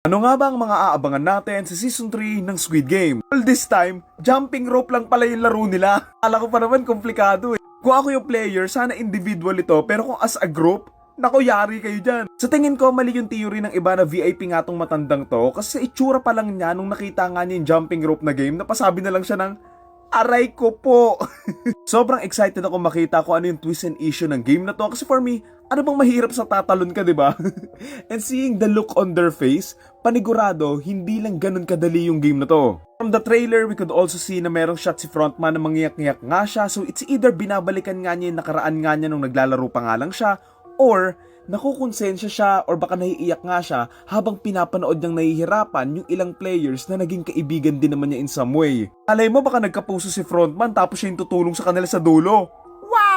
Ano nga ba ang mga aabangan natin sa Season 3 ng Squid Game? Well, this time, jumping rope lang pala yung laro nila. Alam ko pa naman komplikado eh. Kung ako yung player, sana individual ito, pero kung as a group, Nako, yari kayo dyan. Sa tingin ko, mali yung theory ng iba na VIP nga tong matandang to kasi itsura pa lang niya nung nakita nga niya yung jumping rope na game, napasabi na lang siya ng Aray ko po! Sobrang excited ako makita kung ano yung twist and issue ng game na to kasi for me, ano bang mahirap sa tatalon ka, di ba? and seeing the look on their face, panigurado, hindi lang ganun kadali yung game na to. From the trailer, we could also see na merong shot si frontman na mangiyak-ngiyak nga siya so it's either binabalikan nga niya yung nakaraan nga niya nung naglalaro pa nga lang siya or nakukonsensya siya or baka naiiyak nga siya habang pinapanood niyang nahihirapan yung ilang players na naging kaibigan din naman niya in some way. Alay mo baka nagkapuso si frontman tapos siya yung tutulong sa kanila sa dulo.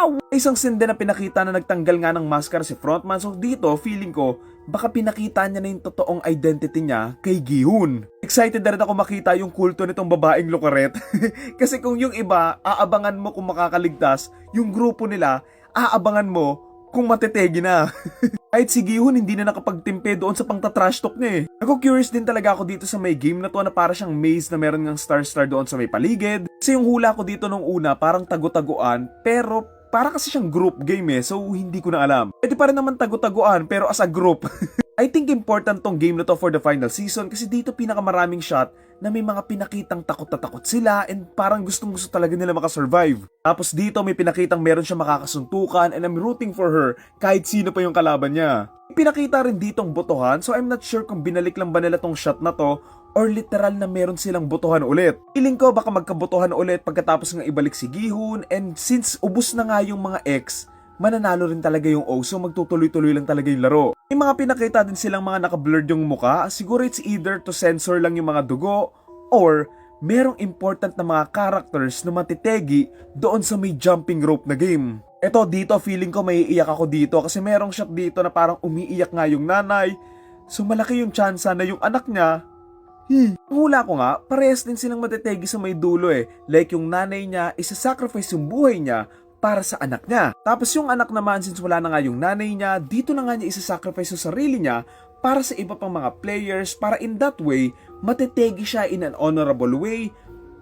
Wow! Isang sinde na pinakita na nagtanggal nga ng maskara si frontman so dito feeling ko baka pinakita niya na yung totoong identity niya kay Gihun. Excited na rin ako makita yung kulto nitong babaeng lukaret. Kasi kung yung iba, aabangan mo kung makakaligtas, yung grupo nila, aabangan mo kung matetegi na. Kahit si Gihun hindi na nakapagtimpe doon sa pangtatrash talk niya eh. Ako curious din talaga ako dito sa may game na to na para siyang maze na meron ng star-star doon sa may paligid. Kasi yung hula ko dito nung una parang tago-taguan pero para kasi siyang group game eh so hindi ko na alam. Pwede pa rin naman tago-taguan pero as a group. I think important tong game na to for the final season kasi dito pinakamaraming shot na may mga pinakitang takot na takot sila and parang gustong gusto talaga nila makasurvive. Tapos dito may pinakitang meron siya makakasuntukan and I'm rooting for her kahit sino pa yung kalaban niya. Pinakita rin ditong botohan so I'm not sure kung binalik lang ba nila tong shot na to or literal na meron silang botohan ulit. Feeling ko baka magkabotohan ulit pagkatapos nga ibalik si Gihun and since ubus na nga yung mga ex, mananalo rin talaga yung O so magtutuloy-tuloy lang talaga yung laro. May mga pinakita din silang mga naka-blurred yung muka, siguro it's either to censor lang yung mga dugo or merong important na mga characters na matitegi doon sa may jumping rope na game. Eto dito feeling ko may iiyak ako dito kasi merong shot dito na parang umiiyak nga yung nanay. So malaki yung tsansa na yung anak niya Hmm. Hula ko nga, parehas din silang matetegi sa may dulo eh. Like yung nanay niya, isa-sacrifice yung buhay niya para sa anak niya. Tapos yung anak naman, since wala na nga yung nanay niya, dito na nga niya isa-sacrifice yung sarili niya para sa iba pang mga players para in that way, matetegi siya in an honorable way.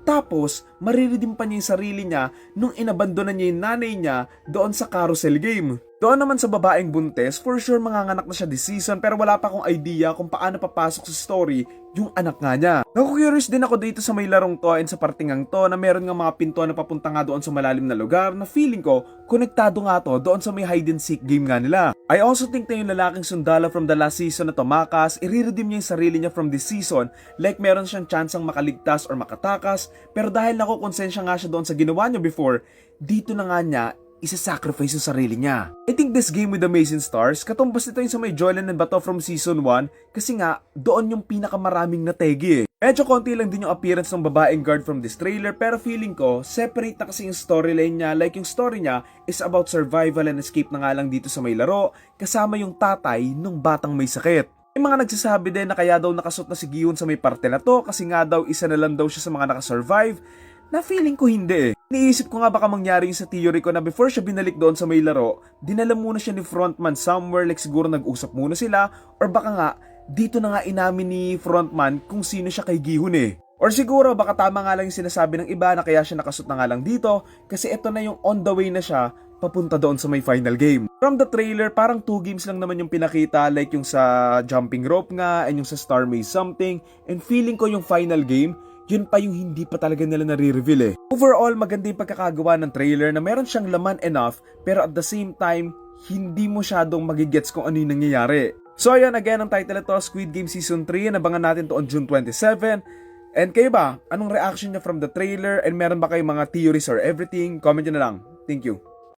Tapos, mariridim pa niya yung sarili niya nung inabandonan niya yung nanay niya doon sa carousel game. Doon naman sa babaeng buntes, for sure manganganak na siya this season pero wala pa akong idea kung paano papasok sa story yung anak nga niya. Naku-curious din ako dito sa may larong to and sa partingang to na meron nga mga pinto na papunta nga doon sa malalim na lugar na feeling ko konektado nga to doon sa may hide and seek game nga nila. I also think na yung lalaking sundalo from the last season na tumakas, i-redeem niya yung sarili niya from this season like meron siyang chansang makaligtas or makatakas pero dahil nakukonsensya nga siya doon sa ginawa niya before, dito na nga niya isa-sacrifice yung sarili niya. I think this game with Amazing Stars, katumbas nito yung sa may Joyland and Bato from Season 1 kasi nga, doon yung pinakamaraming nategi eh. Medyo konti lang din yung appearance ng babaeng guard from this trailer pero feeling ko, separate na kasi yung storyline niya like yung story niya is about survival and escape na nga lang dito sa may laro kasama yung tatay ng batang may sakit. May mga nagsasabi din na kaya daw nakasot na si Gihon sa may parte na to kasi nga daw isa na lang daw siya sa mga nakasurvive na feeling ko hindi eh. Iniisip ko nga baka mangyari yung sa theory ko na before siya binalik doon sa may laro, dinala muna siya ni frontman somewhere like siguro nag-usap muna sila or baka nga dito na nga inamin ni frontman kung sino siya kay Gihun eh. Or siguro baka tama nga lang yung sinasabi ng iba na kaya siya nakasot na nga lang dito kasi ito na yung on the way na siya papunta doon sa may final game. From the trailer, parang two games lang naman yung pinakita like yung sa jumping rope nga and yung sa Star Maze something and feeling ko yung final game yun pa yung hindi pa talaga nila nare-reveal eh. Overall, maganda yung pagkakagawa ng trailer na meron siyang laman enough pero at the same time, hindi mo syadong magigets kung ano yung nangyayari. So ayan, again, ang title ito, Squid Game Season 3. Nabangan natin to on June 27. And kayo ba? Anong reaction niya from the trailer? And meron ba kayong mga theories or everything? Comment nyo na lang. Thank you.